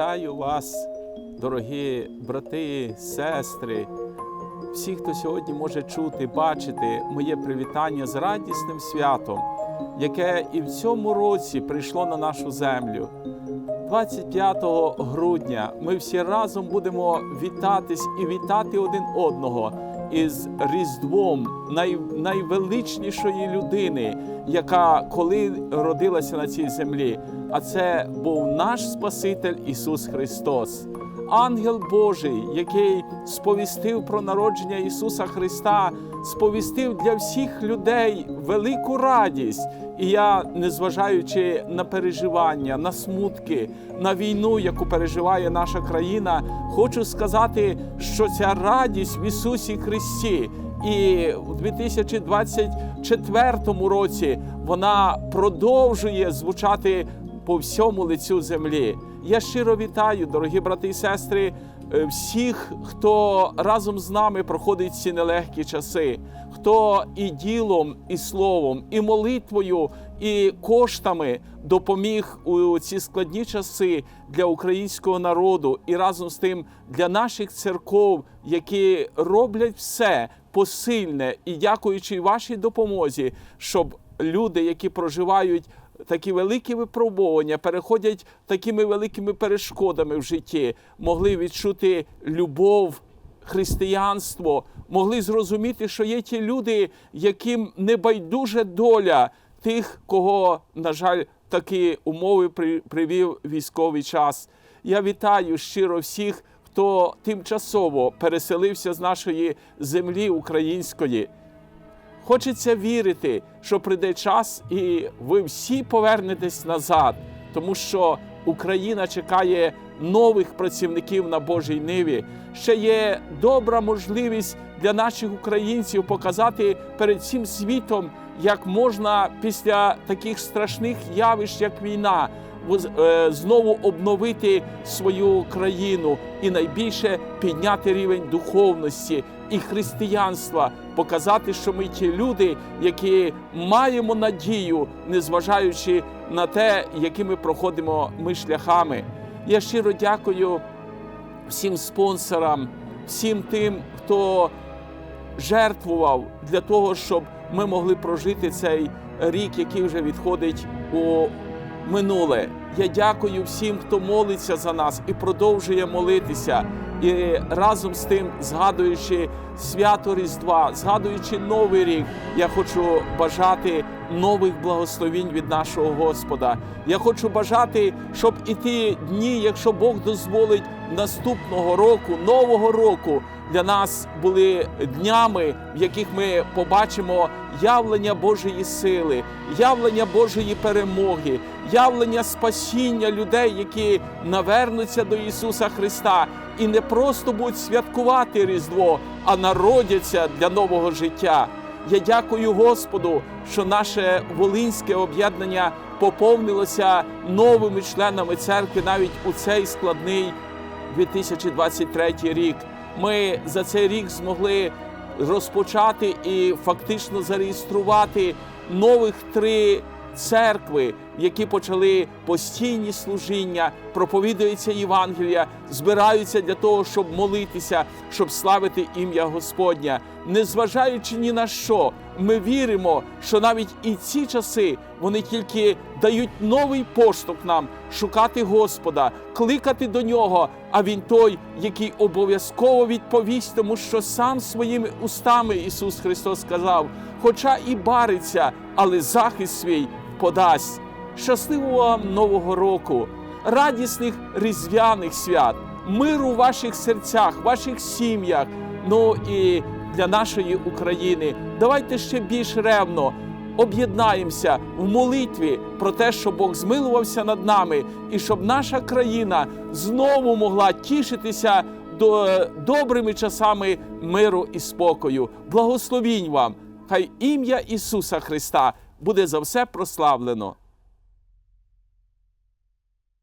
Вітаю вас, дорогі брати, сестри, всі, хто сьогодні може чути, бачити моє привітання з радісним святом, яке і в цьому році прийшло на нашу землю. 25 грудня ми всі разом будемо вітатись і вітати один одного із Різдвом най, найвеличнішої людини, яка коли родилася на цій землі. А це був наш Спаситель Ісус Христос. Ангел Божий, який сповістив про народження Ісуса Христа, сповістив для всіх людей велику радість. І я, незважаючи на переживання, на смутки, на війну, яку переживає наша країна, хочу сказати, що ця радість в Ісусі Христі. І в 2024 році вона продовжує звучати по всьому лицю землі. Я щиро вітаю, дорогі брати і сестри, е, всіх, хто разом з нами проходить ці нелегкі часи, хто і ділом, і словом, і молитвою, і коштами допоміг у ці складні часи для українського народу, і разом з тим для наших церков, які роблять все посильне і дякуючи вашій допомозі, щоб люди, які проживають такі великі випробування, переходять такими великими перешкодами в житті, могли відчути любов, християнство, могли зрозуміти, що є ті люди, яким не байдуже доля тих, кого, на жаль, такі умови при- привів військовий час. Я вітаю щиро всіх, хто тимчасово переселився з нашої землі української. Хочеться вірити, що прийде час, і ви всі повернетесь назад, тому що Україна чекає нових працівників на Божій ниві. Ще є добра можливість для наших українців показати перед всім світом, як можна після таких страшних явищ, як війна, е, знову обновити свою країну і найбільше підняти рівень духовності і християнства, показати, що ми ті люди, які маємо надію, незважаючи на те, якими проходимо ми шляхами. Я щиро дякую всім спонсорам, всім тим, хто жертвував для того, щоб ми могли прожити цей рік, який вже відходить у минуле. Я дякую всім, хто молиться за нас і продовжує молитися. І разом з тим, згадуючи свято Різдва, згадуючи Новий рік, я хочу бажати нових благословінь від нашого Господа. Я хочу бажати, щоб і ті дні, якщо Бог дозволить наступного року, нового року, для нас були днями, в яких ми побачимо явлення Божої сили, явлення Божої перемоги, явлення спасіння людей, які навернуться до Ісуса Христа і не просто будуть святкувати Різдво, а народяться для нового життя. Я дякую Господу, що наше волинське об'єднання поповнилося новими членами церкви навіть у цей складний 2023 рік. Ми за цей рік змогли розпочати і фактично зареєструвати нових три церкви, які почали постійні служіння, проповідується Євангелія, збираються для того, щоб молитися, щоб славити ім'я Господня. Незважаючи ні на що, ми віримо, що навіть і ці часи вони тільки дають новий поштовх нам шукати Господа, кликати до нього. А він той, який обов'язково відповість, тому що сам своїми устами Ісус Христос сказав, хоча і бариться, але захист свій подасть. Щасливого вам нового року, радісних різдвяних свят, миру в ваших серцях, ваших сім'ях. Ну і для нашої України. Давайте ще більш ревно об'єднаємося в молитві про те, щоб Бог змилувався над нами, і щоб наша країна знову могла тішитися до добрими часами миру і спокою. Благословінь вам! Хай ім'я Ісуса Христа буде за все прославлено.